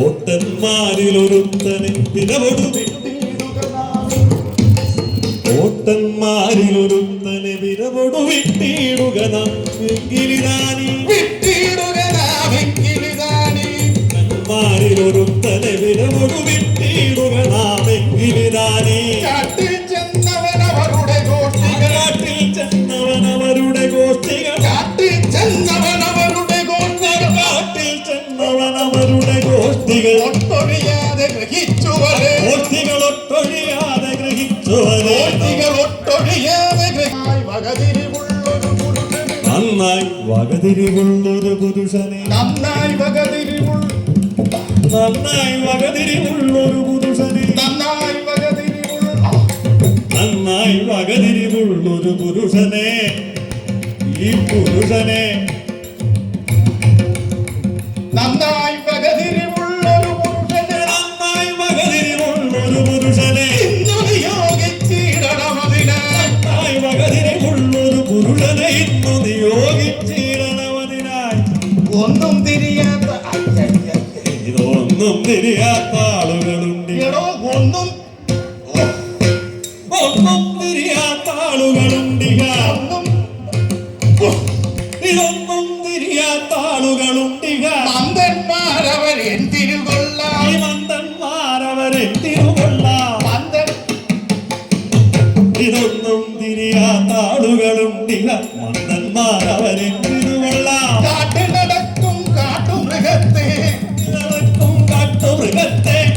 ഓട്ടന്മാരിലൊരുത്തനെ വിരവൊടു. ഓട്ടന്മാരിലൊരുത്തനെ വിരവൊടു. വിട്ടിടുക നമ്മെങ്കിലിതാനി ഓട്ടന്മാരിലൊരുത്തനെ വിരവൊടു വിട്ടിടുക നാമെങ്കിലിതാനി കാട്ടിൽ ചെന്നവനവരുടെ ഗോഷ്ഠികൾ കാട്ടിൽ ചെന്നവനവരുടെ ഗോഷ്ഠികൾ കാട്ടിൽ ചെന്നവനവരുടെ ഗോഷ്ഠികൾ കാട്ടിൽ ചെന്നവനവരുടെ ഗോഷ്ഠികൾ ഒട്ടൊഴിയാതെ ഗ്രഹിച്ചുവരെ. ഗ്രഹിച്ചവരെ. ഗോഷ്ഠികൾ ഒട്ടൊഴിയാതെ ഗ്രഹിച്ചായി വകതിരിവുള്ളൊരു പുരുഷന്. നന്നായി വകതിരിവുള്ളൊരു പുരുഷനെ. നന്നായി വകതിരിവുള്ള നന്നായി വകതിരിവുള്ളൊരു പുരുഷനെ. നന്നായി വകതിരിവുള്ള നന്നായി വകതിരിവുള്ളൊരു പുരുഷനെ. ഈ പുരുഷനെ തിരിയാത്ത ആളുകളുണ്ട് ഒന്നും. ഒന്നും തിരിയാത്ത ആളുകളുണ്ട് ഇതൊന്നും തിരിയാത്ത ആളുകളുണ്ട് മന്ദന്മാരവർ എന്തിരുകൊള്ളാം? ഈ മന്ദന്മാരവരെ തിരുകൊള്ളാം ഇതൊന്നും തിരിയാത്ത ആളുകളുണ്ട് മന്ദന്മാരവരെ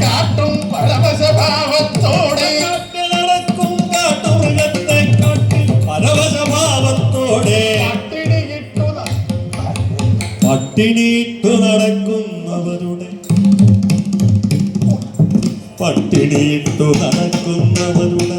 കാട്ടും പരമസ്വഭാവത്തോടെ നടക്കും കാട്ടുമൃഗത്തെ കാട്ടി പരവശഭാവത്തോടെ. പട്ടിണിയിട്ടു നടക്കുന്നവരുടെ പട്ടിണിയിട്ടു നടക്കുന്നവരുടെ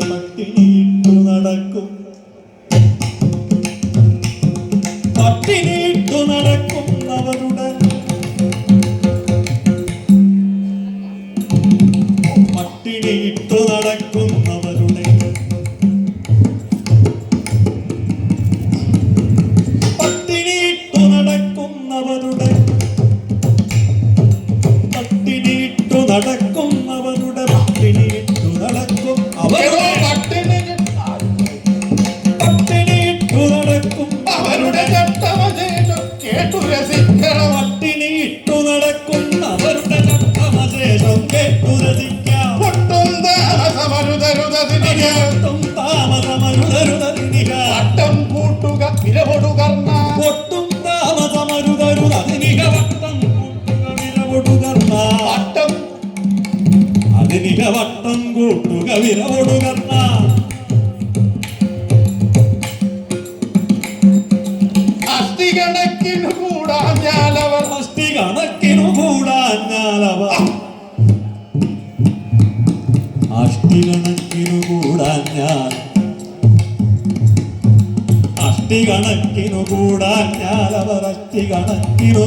ഒട്ടും വട്ടം കൂട്ടുക വിരവൊടുകർണ വട്ടം. അതിനിക വട്ടം കൂട്ടുക അസ്ഥികണക്കിന് കണക്കിനു കൂടാഞ്ഞാൽ അഷ്ടി കണക്കിനു ഞാൻ അവർ അഷ്ടി കണക്കിനു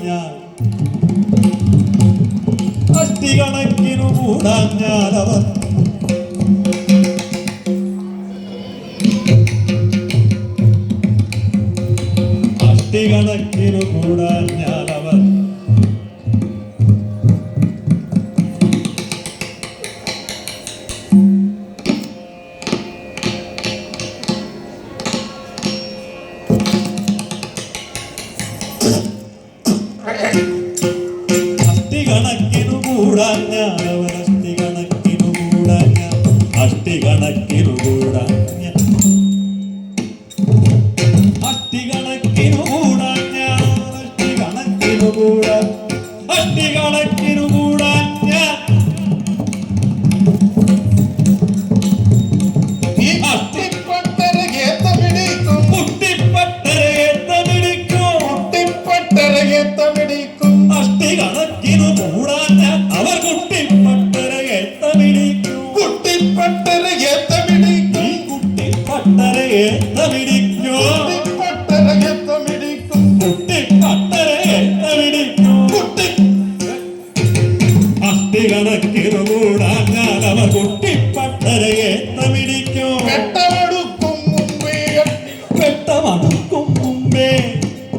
ഞാൻ. അഷ്ടി കണക്കിനു ഞാൻ അവർ അഷ്ടി കണക്കിനു കൂടാൻ അവർ അഷ്ടി കണക്കിനു കൂടാഞ്ഞാൽ അവർ അഷ്ടി കണക്കിനു കൂടാഞ്ഞാൽ അഷ്ടി കണക്കിനു കൂടാഞ്ഞാൽ അഷ്ടി കണക്കിനു കൂടാഞ്ഞാൽ അഷ്ടി കണക്കിനു കൂടാ അഷ്ടി കണക്കിനു കൂടാൻ ഞാൻ അവർ കുട്ടിപ്പട്ടരയെ തമിടിക്കും വെട്ടമടുക്കും മുമ്പേ വെട്ടമടുക്കും മുമ്പേ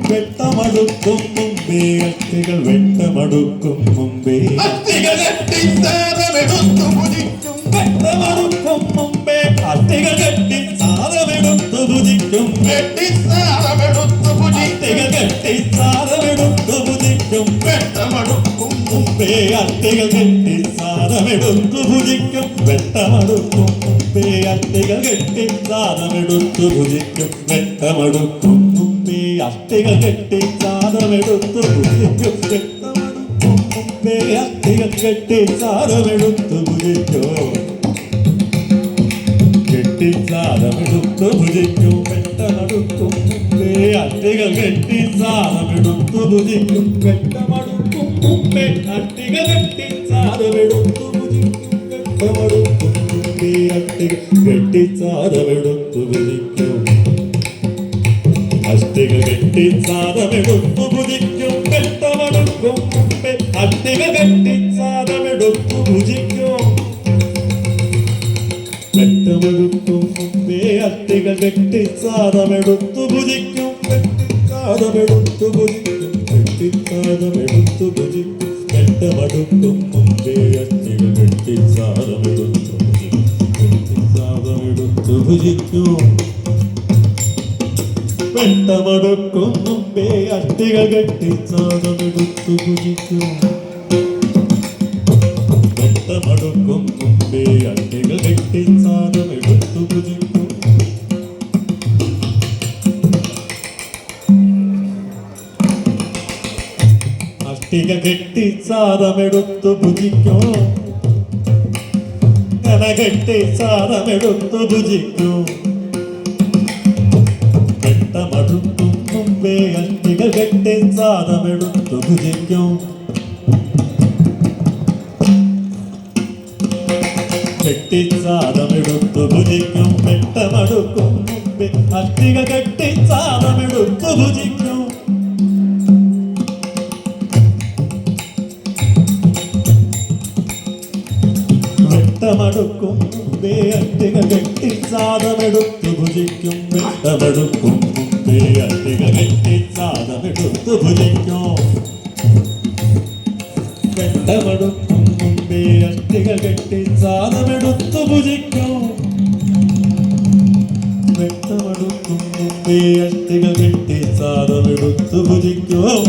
വെട്ടമടുക്കും മുമ്പേ അട്ടികൾ വെട്ടമടുക്കും മുമ്പേ. കെട്ടി സാധമെടുത്തു ഭുജിക്കും വെട്ടമടുക്കും അട്ടികൾ കെട്ടി സാധമെടുത്തു ഭുജിക്കും വെട്ടമടുക്കും മുമ്പേ അട്ടികൾ കെട്ടി സാധമെടുത്തു ഭുജിക്കും വെട്ടമടുക്കും അട്ടികൾ കെട്ടി സാധമെടുത്തു ഭുജിക്കും. കെട്ടി സാധമെടുത്തു ഭുജിക്കും വെട്ടമടുക്കും അട്ടികൾ കെട്ടി സാധമെടുത്തു ഭുജിക്കും വെട്ടമടുക്കും അട്ടികൾ കെട്ടി സാധമെടുത്തു ഭുജിക്കും വെട്ടമടുക്കും മുമ്പേ അട്ടികൾ കെട്ടി സാധമെടുത്തു ഭുജിക്കും അഷ്ടിക കെട്ടി സാധമെടുത്തു ഭുജിക്കും വെട്ടമടുക്കും മുമ്പേ അട്ടിക കെട്ടി സാധമെടുത്തു ഭുജിക്കും വെട്ടമെടുക്കും മുമ്പേ അട്ടികൾ വെട്ടി സാധമെടുത്തു ഭുജിക്കും വെട്ടിസാധമെടുത്തു ഭുജിക്കും വെട്ടിസാധമെടുത്തു ഭുജിക്കും വെട്ടമെടുക്കും മുമ്പേ അട്ടികൾ വെട്ടി സാധമെടുത്തു ഭുജിക്കും വെട്ടമടുക്കും മുമ്പേ അട്ടികൾ കെട്ടി സാധമെടുത്തു ഭുജിക്കും വെട്ടമടുക്കും മുമ്പേ കെട്ടി അട്ടിക കെട്ടി സാധമെടുത്തു ഭുജിക്കോ? കന കെട്ടി സാധമെടുത്തു ഭുജിക്കും? വെട്ടമടുക്കും മുമ്പേ അട്ടികൾ കെട്ടി സാധമെടുത്തു ഭുജിക്കും? കെട്ടിച്ചാദമെടുത്തു ഭുജിക്കും? പെട്ടമടുക്കും മുമ്പേ അട്ടിക കെട്ടിച്ചാദമെടുത്തു ഭുജിക്കും? വെട്ടമടുക്കും മുമ്പേ കെട്ടി സാധമെടുത്തു ഭുജിക്കും. വെട്ടമടുക്കും മുമ്പേ കെട്ടി സാധമെടുത്തു ഭുജിക്കും. വെട്ടമടുക്കും മുമ്പേ അഷ്ടിക കെട്ടി സാധമെടുത്തു ഭുജിക്കും. വെട്ടമടുക്കും മുമ്പേ അഷ്ടിക കെട്ടി സാധമെടുത്തു ഭുജിക്കും.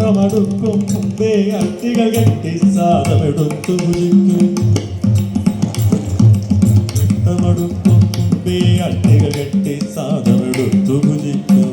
ഓട്ടമടുക്കും മുമ്പേ അട്ടികൾ കെട്ടി സാധമെടുത്തു കുലിക്കും ഓട്ടമടുക്കും മുമ്പേ അട്ടികൾ കെട്ടി സാധമെടുത്തു കുലിക്കും